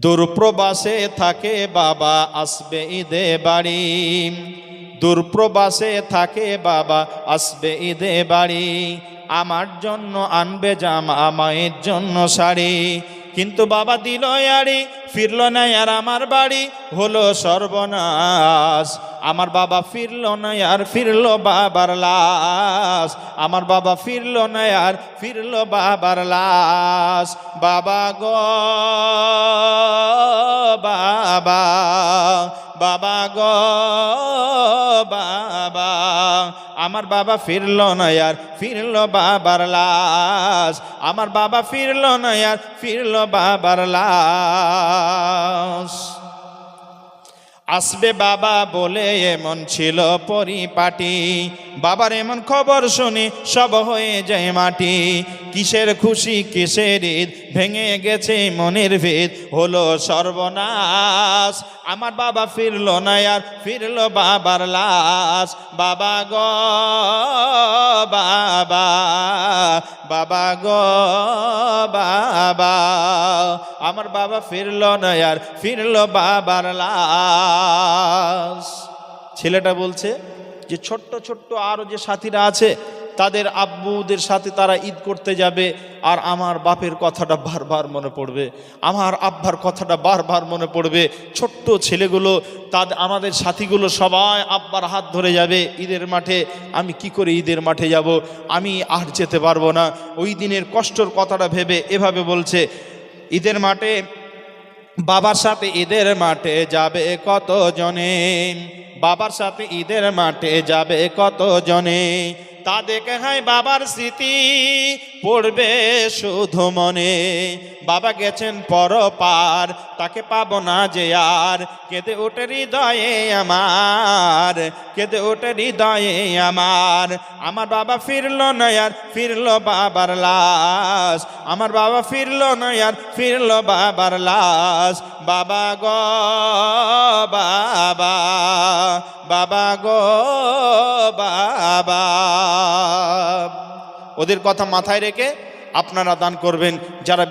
দূরপ্রবাসে থাকে বাবা, আসবে ঈদে বাড়ি। দুর্প্রবাসে থাকে বাবা, আসবে ঈদে বাড়ি। আমার জন্য আনবে জামা, মায়ের জন্য শাড়ি। কিন্তু বাবা দিল আরে ফিরল না আর আমার বাড়ি হলো সর্বনাশ। আমার বাবা ফিরল না আর ফিরল বাবার লাশ। আমার বাবা ফিরল না আর ফিরল বাবার লাশ। বাবা গো। বাবা বাবা গো, বাবা। আমার বাবা ফিরল না আর ফিরল বাবার লাশ। আমার বাবা ফিরল না আর ফিরল বাবার লাশ। আসবে বাবা বলে এমন ছিল পরিপাটি। বাবার এমন খবর শুনি, সব হয়ে যায় মাটি। কিসের খুশি, কিসের ঈদ? ভেঙে গেছে মনের ভেদ হলো সর্বনাশ। আমার বাবা ফিরলো না আর ফিরলো বাবার লাশ। বাবা গ, বাবা বাবা গো, বাবা। আমার বাবা ফিরল না আর ফিরলো বাবার লাশ। ছেলেটা বলছে যে ছোট্ট ছোট্ট আরও যে সাথীরা আছে, তাদের আব্বুদের সাথে তারা ঈদ করতে যাবে, আর আমার বাপের কথাটা বারবার মনে পড়বে। আমার আব্বার কথাটা বারবার মনে পড়বে। ছোট্ট ছেলেগুলো তাদের আমাদের সাথীগুলো সবাই আব্বার হাত ধরে যাবে, ঈদের মাঠে আমি কি করে ঈদের মাঠে যাব? আমি আর যেতে পারব না। ওই দিনের কষ্টর কথাটা ভেবে এভাবে বলছে, ঈদের মাঠে বাবার সাথে ঈদের মাঠে যাবে কত জনে বাবার সাথে ঈদের মাঠে যাবে কত জনে তা দেখে হয় বাবার স্মৃতি পড়বে শুধু মনে। বাবা গেছেন পর পার তাকে পাবো না যে আর। কেঁদে ওঠে হৃদয়ে আমার, কেঁদে ওঠে হৃদয়ে আমার। আমার বাবা ফিরলো না আর, ফিরলো বাবার লাশ। আমার বাবা ফিরলো না আর, ফিরলো বাবার লাশ। বাবা গো, বাবা বাবা গো, বাবা। ওদের কথা মাথায় রেখে আপনারা দান করবেন যারা